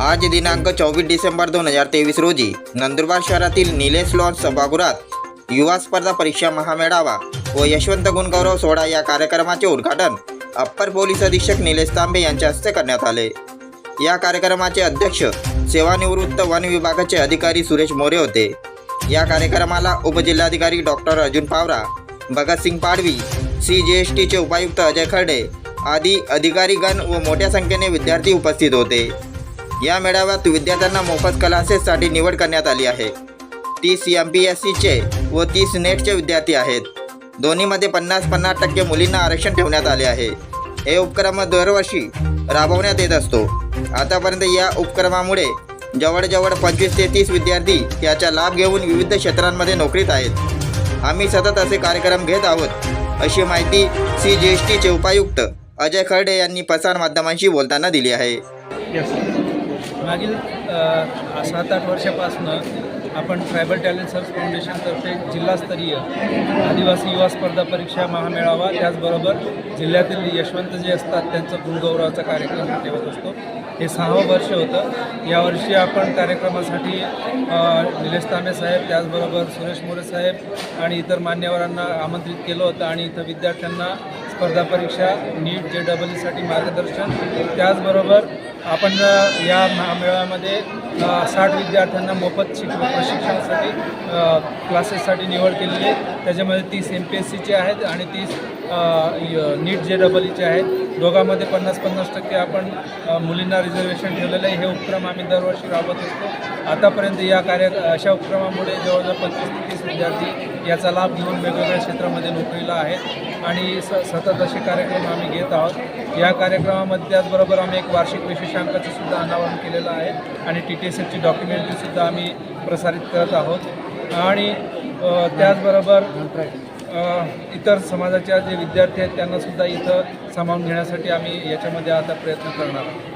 आज दिनांक चोवीस डिसेंबर दोन हजार तेवीस रोजी नंदुरबार शहरातील निलेश लॉन सभागृहात युवा स्पर्धा परीक्षा महामेळावा व यशवंत गुणगौरव सोहळा या कार्यक्रमाचे उद्घाटन अप्पर पोलीस अधीक्षक निलेश तांबे यांच्या हस्ते करण्यात आले. या कार्यक्रमाचे अध्यक्ष सेवानिवृत्त वन विभागाचे अधिकारी सुरेश मोरे होते. या कार्यक्रमाला उपजिल्हाधिकारी doctor Arjun Pawara Bhagatsing Padvi C G S टीचे उपायुक्त अजय खर्डे आदी अधिकारीगण व मोठ्या संख्येने विद्यार्थी उपस्थित होते. या मेळाव्यात विद्यार्थ्यांना मोफत क्लासेससाठी निवड करण्यात आली आहे. तीस एम पी एस सीचे व तीस नेटचे विद्यार्थी आहेत. दोन्हीमध्ये पन्नास पन्नास टक्के मुलींना आरक्षण ठेवण्यात आले आहे. हे उपक्रम दरवर्षी राबवण्यात येत असतो. आतापर्यंत या उपक्रमामुळे जवळजवळ पंचवीस ते तीस विद्यार्थी याचा लाभ घेऊन विविध क्षेत्रांमध्ये नोकरीत आहेत. आम्ही सतत असे कार्यक्रम घेत आहोत अशी माहिती सी जी एस टीचे उपायुक्त अजय खर्डे यांनी प्रसारमाध्यमांशी बोलताना दिली आहे. मागील सात आठ वर्षापासनं आपण ट्रायबल टॅलेंट सर्च फाउंडेशनतर्फे जिल्हास्तरीय आदिवासी युवा स्पर्धा परीक्षा महामेळावा त्याचबरोबर जिल्ह्यातील यशवंत जे असतात त्यांचं गुणगौरवाचा कार्यक्रम ठेवत असतो. हे सहावं वर्ष होतं. यावर्षी आपण कार्यक्रमासाठी निलेश तांबे साहेब त्याचबरोबर सुरेश मोरे साहेब आणि इतर मान्यवरांना आमंत्रित केलं होतं आणि इथं विद्यार्थ्यांना स्पर्धा परीक्षा नीट जे डबल ईसाठी मार्गदर्शन त्याचबरोबर आपण या महामेळाव्यामध्ये साठ विद्यार्थ्यांना मोफत शिक प्रशिक्षणासाठी क्लासेससाठी निवड केलेली आहे. त्याच्यामध्ये तीस एम पी एस सीचे आहेत आणि तीस नीट जे डबल ईचे e आहेत. दोघांमध्ये पन्नास पन्नास टक्के आपण मुलींना रिझर्वेशन ठेवलेलं आहे. हे उपक्रम आम्ही दरवर्षी राबवत असतो. आतापर्यंत या कार्य अशा उपक्रमामुळे जवळजवळ पंचवीस ते तीस विद्यार्थी याचा लाभ घेऊन वेगवेगळ्या क्षेत्रामध्ये नोकरीला आहेत. आणि स सतत असे कार्यक्रम आम्ही घेत आहोत. या कार्यक्रमामध्ये त्याचबरोबर आम्ही एक वार्षिक विशेषांकाचं सुद्धा अनावरण केलेलं आहे आणि टी टी एस एफची डॉक्युमेंटरीसुद्धा आम्ही प्रसारित करत आहोत. आणि त्याचबरोबर इतर समाजाच्या जे विद्यार्थी आहेत त्यांनासुद्धा इथं सामावून घेण्यासाठी आम्ही याच्यामध्ये आता प्रयत्न करणार आहोत.